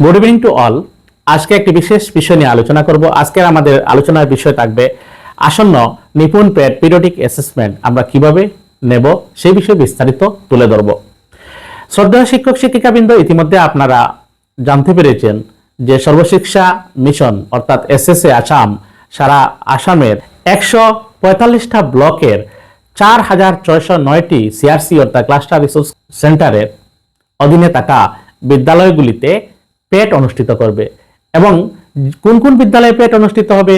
Good evening to all আজকে একটি বিশেষ বিষয় নিয়ে আলোচনা করব। আজকের আমাদের আলোচনার বিষয় থাকবে আসন্ন নিপুণ পেড পিরিয়ডিক অ্যাসেসমেন্ট আমরা কীভাবে নেব সেই বিষয়ে বিস্তারিত তুলে ধরব। শ্রদ্ধা শিক্ষক শিক্ষিকাবৃন্দ, ইতিমধ্যে আপনারা জানতে পেরেছেন যে সর্বশিক্ষা মিশন অর্থাৎ এসএসএ আসাম সারা আসামের একশো পঁয়তাল্লিশটা ব্লকের চার হাজার ছয়শো নয়টি সিআরসি অর্থাৎ ক্লাস্টার রিসোর্স সেন্টারের অধীনে থাকা বিদ্যালয়গুলিতে পেট অনুষ্ঠিত করবে এবং কোন কোন বিদ্যালয়ে পেট অনুষ্ঠিত হবে?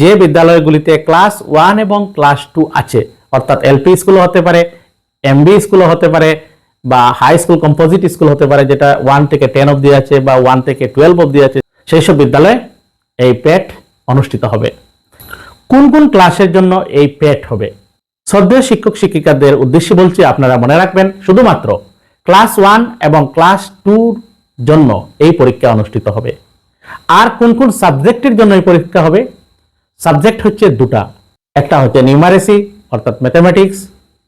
যে বিদ্যালয়গুলিতে ক্লাস ওয়ান এবং ক্লাস টু আছে, অর্থাৎ এলপি স্কুল হতে পারে, এমবি স্কুল হতে পারে বা হাই স্কুল কম্পোজিট স্কুল হতে পারে, যেটা ওয়ান থেকে টেন অবধি আছে বা ওয়ান থেকে টুয়েলভ অবধি আছে সেই সব বিদ্যালয়ে এই পেট অনুষ্ঠিত হবে। কোন কোন ক্লাসের জন্য এই পেট হবে? শ্রদ্ধেয় শিক্ষক শিক্ষিকাদের উদ্দেশ্যে বলছি, আপনারা মনে রাখবেন, শুধুমাত্র ক্লাস ওয়ান এবং ক্লাস টুর জন্য এই পরীক্ষা অনুষ্ঠিত হবে। আর কোন কোন সাবজেক্টের জন্য এই পরীক্ষা হবে? সাবজেক্ট হচ্ছে দুটা। একটা হচ্ছে নিউমারেসি অর্থাৎ ম্যাথামেটিক্স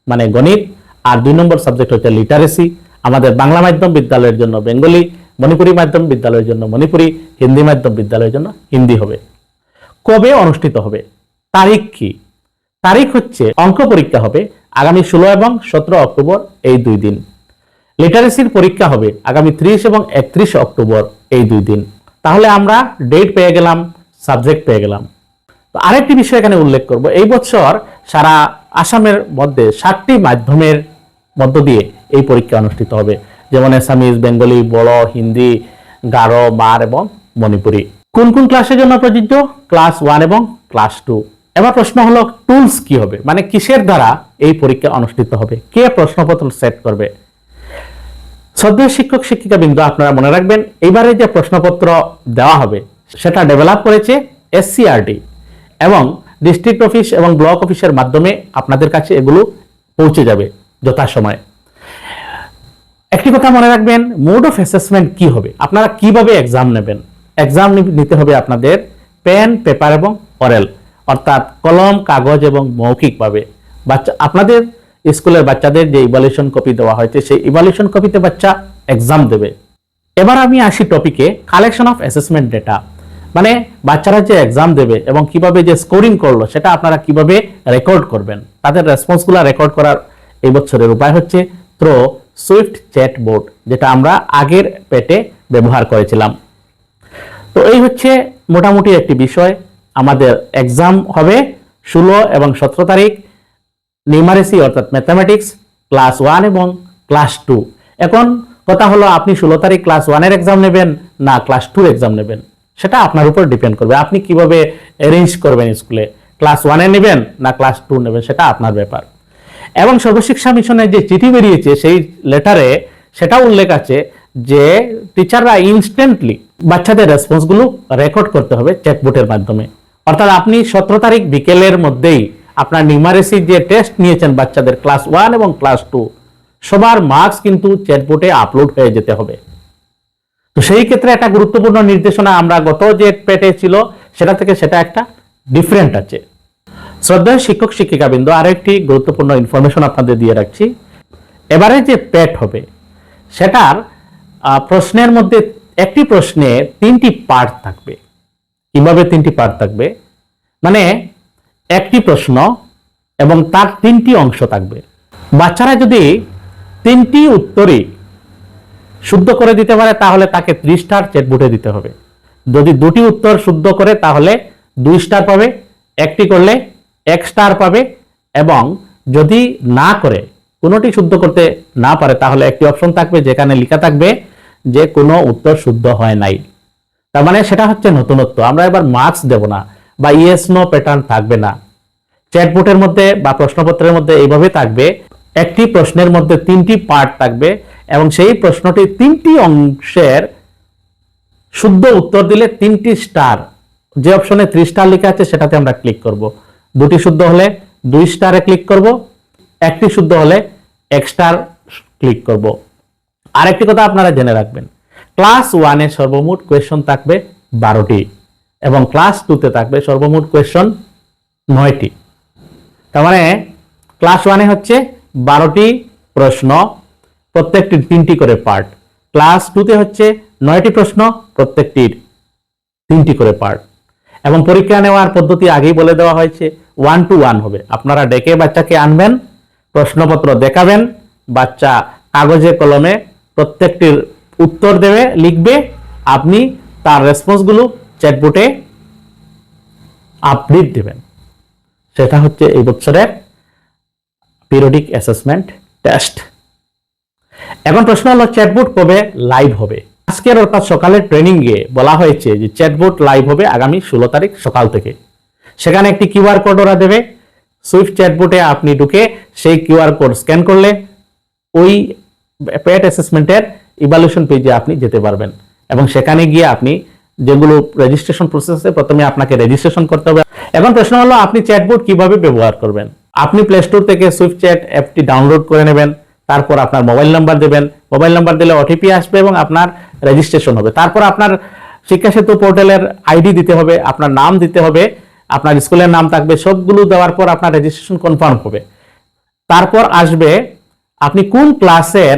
মানে গণিত, আর দুই নম্বর সাবজেক্ট হচ্ছে লিটারেসি আমাদের বাংলা মাধ্যম বিদ্যালয়ের জন্য বেঙ্গলি, মণিপুরি মাধ্যম বিদ্যালয়ের জন্য মণিপুরি, হিন্দি মাধ্যম বিদ্যালয়ের জন্য হিন্দি হবে। কবে অনুষ্ঠিত হবে? তারিখ কি? তারিখ হচ্ছে অঙ্ক পরীক্ষা হবে আগামী ষোলো এবং সতেরো অক্টোবর এই দুই দিন। লিটারেসির পরীক্ষা হবে আগামী ত্রিশ এবং একত্রিশ অক্টোবর এই দুই দিন। তাহলে আমরা ডেট পেয়ে গেলাম সাবজেক্ট পেয়ে গেলাম। তো আরেকটি বিষয় এখানে উল্লেখ করব। এই বছর সারা আসামের মধ্যে ষাটটি মাধ্যমের মধ্য দিয়ে এই পরীক্ষা অনুষ্ঠিত হবে। যেমন এসামিজ বেঙ্গলি, বড়, হিন্দি, গারো মার এবং মণিপুরি। কোন কোন ক্লাসের জন্য প্রযোজ্য? ক্লাস ওয়ান এবং ক্লাস টু এবার প্রশ্ন হলো টুলস কি হবে? মানে কিসের দ্বারা এই পরীক্ষা অনুষ্ঠিত হবে? কে প্রশ্নপত্র সেট করবে? শ্রদ্ধেয় শিক্ষক শিক্ষিকা বিন্দু আপনারা মনে রাখবেন, এবারে যে প্রশ্নপত্র দেওয়া হবে, সেটা ডেভেলপ করেছে এসসিআরডি এবং ডিস্ট্রিক্ট অফিস এবং ব্লক অফিসের মাধ্যমে আপনাদের কাছে এগুলো পৌঁছে যাবে যথাসময়ে। একটি কথা মনে রাখবেন মোড অফ অ্যাসেসমেন্ট কি হবে? আপনারা কীভাবে এক্সাম নেবেন? এক্সাম নিতে হবে আপনাদের পেন পেপার এবং অরেল অর্থাৎ কলম, কাগজ এবং মৌখিকভাবে। বাচ্চা আপনাদের স্কুলের বাচ্চাদের যে ইভালুয়েশন কপি দেওয়া হয়েছে, সেই ইভালুয়েশন কপিতে বাচ্চা এক্সাম দেবে। এবার আমি আসি টপিকে কালেকশন অফ অ্যাসেসমেন্ট ডেটা মানে বাচ্চারা যে এক্সাম দেবে এবং কীভাবে যে স্কোরিং করল, সেটা আপনারা কীভাবে রেকর্ড করবেন। তাদের রেসপন্সগুলো রেকর্ড করার এই বছরের উপায় হচ্ছে থ্রো সুইফট চ্যাট বোর্ড যেটা আমরা আগের পেটে ব্যবহার করেছিলাম। তো এই হচ্ছে মোটামুটি একটি বিষয়। আমাদের এক্সাম হবে ষোলো এবং সতেরো তারিখ। নিউমারেসি অর্থাৎ ম্যাথামেটিক্স ক্লাস ওয়ান এবং ক্লাস টু এখন কথা হলো, আপনি ষোলো তারিখ ক্লাস ওয়ানের এক্সাম নেবেন না ক্লাস টুর এক্সাম নেবেন? সেটা আপনার উপর ডিপেন্ড করবে। আপনি কীভাবে অ্যারেঞ্জ করবেন স্কুলে ক্লাস ওয়ানে নেবেন না ক্লাস টু নেবেন? সেটা আপনার ব্যাপার। এবং সর্বশিক্ষা মিশনের যে চিঠি বেরিয়েছে, সেই লেটারে সেটা উল্লেখ আছে যে টিচাররা ইনস্ট্যান্টলি বাচ্চাদের রেসপন্সগুলো রেকর্ড করতে হবে চেকবোর্ডের মাধ্যমে। অর্থাৎ আপনি সতেরো তারিখ বিকেলের মধ্যেই আপনার নিউমারেসি যে টেস্ট নিয়েছেন বাচ্চাদের ক্লাস ওয়ান এবং ক্লাস টু সবার মার্কস কিন্তু চেকবোর্ডে আপলোড হয়ে যেতে হবে। তো সেই ক্ষেত্রে একটা গুরুত্বপূর্ণ নির্দেশনা আমরা গত যে পেটে ছিল, সেটা থেকে সেটা একটা ডিফারেন্ট আছে। শ্রদ্ধায় শিক্ষক শিক্ষিকা বিন্দু আরও একটি গুরুত্বপূর্ণ ইনফরমেশন আপনাদের দিয়ে রাখছি। এবারে যে পেট হবে, সেটার প্রশ্নের মধ্যে একটি প্রশ্নে তিনটি পার্ট থাকবে। কীভাবে তিনটি পার্ট থাকবে? মানে একটি প্রশ্ন এবং তার তিনটি অংশ থাকবে। বাচ্চারা যদি তিনটি উত্তরই শুদ্ধ করে দিতে পারে, তাহলে তাকে ত্রি স্টার চেকবুটে দিতে হবে। যদি দুটি উত্তর শুদ্ধ করে, তাহলে দুই স্টার পাবে, একটি করলে এক স্টার পাবে এবং যদি না করে, কোনোটি শুদ্ধ করতে না পারে, তাহলে একটি অপশন থাকবে যেখানে লেখা থাকবে যে কোনো উত্তর শুদ্ধ হয় নাই। তার মানে সেটা হচ্ছে নতুনত্ব। আমরা এবার মার্কস দেব না। বা ইয়েস নো প্যাটার্ন থাকবে না। চ্যাটবোর্ডের মধ্যে বা প্রশ্নপত্রের মধ্যে এইভাবে থাকবে। একটি প্রশ্নের মধ্যে তিনটি পার্ট থাকবে এবং সেই প্রশ্নটি তিনটি অংশের শুদ্ধ উত্তর দিলে তিনটি স্টার যে অপশনে থ্রি স্টার লেখা আছে, সেটাতে আমরা ক্লিক করব। দুটি শুদ্ধ হলে দুই স্টারে ক্লিক করব। একটি শুদ্ধ হলে এক স্টার ক্লিক করব। আরেকটি কথা আপনারা জেনে রাখবেন। ক্লাস ওয়ানে সর্বমোট কোয়েশন থাকবে বারোটি। এবং ক্লাস টুতে থাকবে সর্বমোট কোয়েশন নয়টি। তার মানে ক্লাস ওয়ানে হচ্ছে বারোটি প্রশ্ন প্রত্যেকটির তিনটি করে পার্ট ক্লাস টুতে হচ্ছে নয়টি প্রশ্ন প্রত্যেকটির তিনটি করে পার্ট এবং পরীক্ষা নেওয়ার পদ্ধতি আগেই বলে দেওয়া হয়েছে ওয়ান টু ওয়ান হবে। আপনারা ডেকে বাচ্চাকে আনবেন, প্রশ্নপত্র দেখাবেন, বাচ্চা কাগজে, কলমে প্রত্যেকটির উত্তর দেবে, লিখবে, আপনি তার রেসপন্সগুলো চ্যাটবোর্ডে আপডেট দেবেন। সেটা হচ্ছে এই বছরের পিরিয়ডিক অ্যাসেসমেন্ট টেস্ট এখন প্রশ্ন হলো চ্যাটবোর্ড কবে লাইভ হবে? আজকের অর্থাৎ সকালের ট্রেনিং এ বলা হয়েছে যে চ্যাটবোর্ড লাইভ হবে আগামী ষোলো তারিখ সকাল থেকে। সেখানে একটি কিউআর কোড ওরা দেবে। সুইফট চ্যাটবোর্ডে আপনি ঢুকে সেই কিউআর কোড স্ক্যান করলে ওই পেট অ্যাসেসমেন্টের ইভালুয়েশন পেজে আপনি যেতে পারবেন। এবং সেখানে গিয়ে আপনি যেগুলো রেজিস্ট্রেশন প্রসেসে প্রথমে আপনাকে রেজিস্ট্রেশন করতে হবে। এখন প্রশ্ন হলো, আপনি চ্যাটবোর্ড কীভাবে ব্যবহার করবেন? আপনি প্লে স্টোর থেকে সুইফট চ্যাট অ্যাপটি ডাউনলোড করে নেবেন, তারপর আপনার মোবাইল নাম্বার দেবেন। মোবাইল নাম্বার দিলে ওটিপি আসবে এবং আপনার রেজিস্ট্রেশন হবে। তারপর আপনার শিক্ষা সেতু পোর্টালের আইডি দিতে হবে, আপনার নাম দিতে হবে, আপনার স্কুলের নাম থাকবে, সবগুলো দেওয়ার পর আপনার রেজিস্ট্রেশন কনফার্ম হবে। তারপর আসবে, আপনি কোন ক্লাসের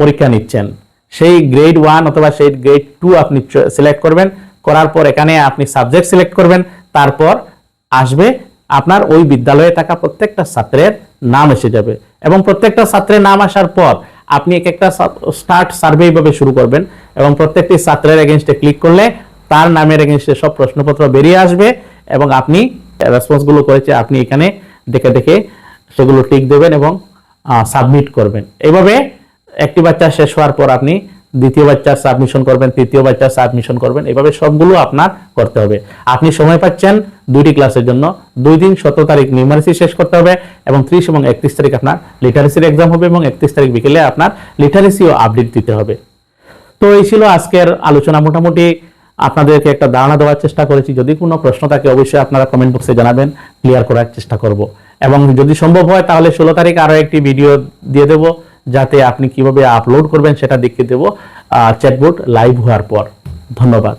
পরীক্ষা নিচ্ছেন? সেই গ্রেড ওয়ান অথবা সেই গ্রেড টু আপনি সিলেক্ট করবেন। করার পর এখানে আপনি সাবজেক্ট সিলেক্ট করবেন। তারপর আসবে আপনার ওই বিদ্যালয়ে থাকা প্রত্যেকটা ছাত্রের নাম এসে যাবে। এবং প্রত্যেকটা ছাত্রের নাম আসার পর আপনি এক একটা স্টার্ট সার্ভে ভাবে শুরু করবেন। এবং প্রত্যেকটি ছাত্রের এগেনস্টে ক্লিক করলে তার নামের এগেনস্টে সব প্রশ্নপত্র বেরিয়ে আসবে এবং আপনি রেসপন্সগুলো করেছে আপনি এখানে দেখে দেখে সেগুলো টিক দেবেন এবং সাবমিট করবেন। এইভাবে একটি বাচ্চা শেষ হওয়ার পর আপনি দ্বিতীয় বাচ্চার সাবমিশন করবেন, তৃতীয় বাচ্চার সাবমিশন করবেন, এভাবে সবগুলো আপনার করতে হবে। আপনি সময় পাচ্ছেন দুইটি ক্লাসের জন্য। দুই দিন সতেরো তারিখ নিউমারেসি শেষ করতে হবে এবং ত্রিশ এবং একত্রিশ তারিখ আপনার লিটারেসির এক্সাম হবে এবং একত্রিশ তারিখ বিকেলে আপনার লিটারেসিও আপডেট দিতে হবে। তো এই ছিল আজকের আলোচনা। মোটামুটি আপনাদেরকে একটা ধারণা দেওয়ার চেষ্টা করেছি। যদি কোনো প্রশ্ন থাকে, অবশ্যই আপনারা কমেন্ট বক্সে জানাবেন ক্লিয়ার করার চেষ্টা করব। এবং যদি সম্ভব হয়, তাহলে ষোলো তারিখ আরও একটি ভিডিও দিয়ে দেব। যাতে আপনি কীভাবে আপলোড করবেন সেটা দেখিয়ে দেবো চ্যাটবোর্ড লাইভ হওয়ার পর। ধন্যবাদ।